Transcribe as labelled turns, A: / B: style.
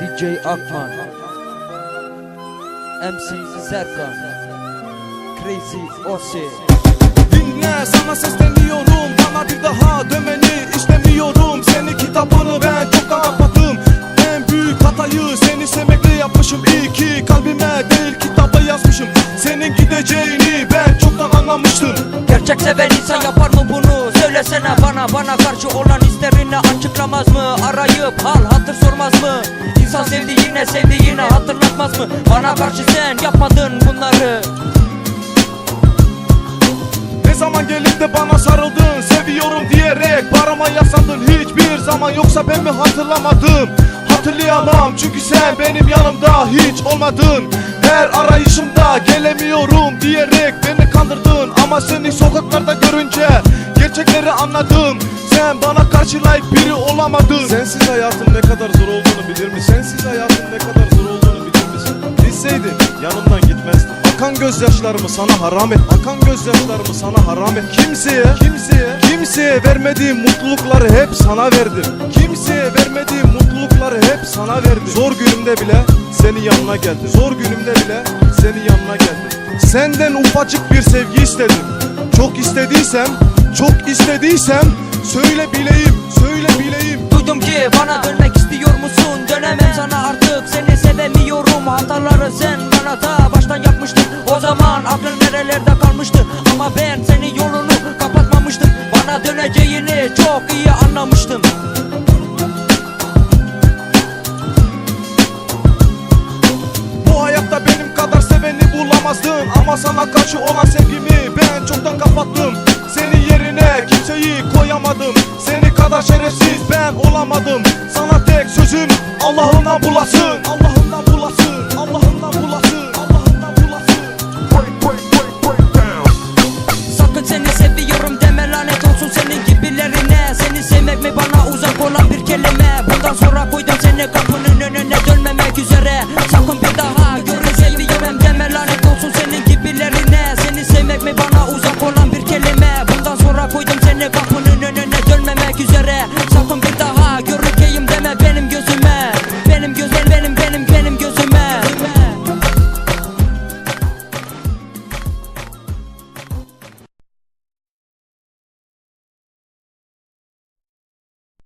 A: DJ Akman MC Serkan Crazy Ose.
B: Dinle sana sesleniyorum Bana bir daha dönmeni istemiyorum. Seni kitabını ben çoktan kapattım En büyük hatayı seni sevmekle yapmışım. İyi ki kalbime değil kitaba yazmışım. Senin gideceğini
A: Gerçek seven insan yapar mı bunu? Söylesene bana bana karşı olan hislerini açıklamaz mı? Arayıp hal hatır sormaz mı? İnsan sevdiğine sevdiğine hatırlatmaz mı? Bana karşı sen yapmadın bunları
B: Ne zaman gelip de bana sarıldın Seviyorum diyerek parama yaslandın Hiçbir zaman yoksa ben mi hatırlamadım Hatırlayamam çünkü sen benim yanımda hiç olmadın Her arayışımda gelemiyorum diyerek beni kandırdın Ama seni sokaklarda görünce gerçekleri anladım. Sen bana karşı layık biri olamadın. Sensiz hayatın ne kadar zor olduğunu bilir misin? Sensiz hayatın ne kadar zor olduğunu bilir misin? Bilseydin yanımdan gitmezdin Akan gözyaşlarımı sana haram et. Akan gözyaşlarımı sana haram et. Kimseye, kimseye, kimseye vermediğim mutlulukları hep sana verdim. Kimseye vermediğim mutlulukları hep sana verdim. Zor günümde bile senin yanına geldim. Zor günümde bile senin yanına geldim Senden ufacık bir sevgi istedim. Çok istediysem, çok istediysem Söyle bileyim, söyle bileyim.
A: Duydum ki bana dönmek istiyor musun? Dönemem sana artık. Seni sevemiyorum. Hataları sen bana da baştan yapmıştın. O zaman aklın nerelerde kalmıştı? Ama ben senin yolunu kapatmamıştım. Bana döneceğini çok iyi anlamıştım
B: bulamazdın Ama sana karşı olan sevgimi ben çoktan kapattım. Senin yerine kimseyi koyamadım. Seni kadar şerefsiz ben olamadım. Sana tek sözüm Allah'ından bulasın. Allah'ından bulasın. Allah'ından bulasın. Allah'ından bulasın.
A: Sakın seni seviyorum deme lanet olsun senin gibilerine. Seni sevmek mi bana uzak olan bir kelime? Bundan sonra koydum seni kapının önüne dönmemek üzere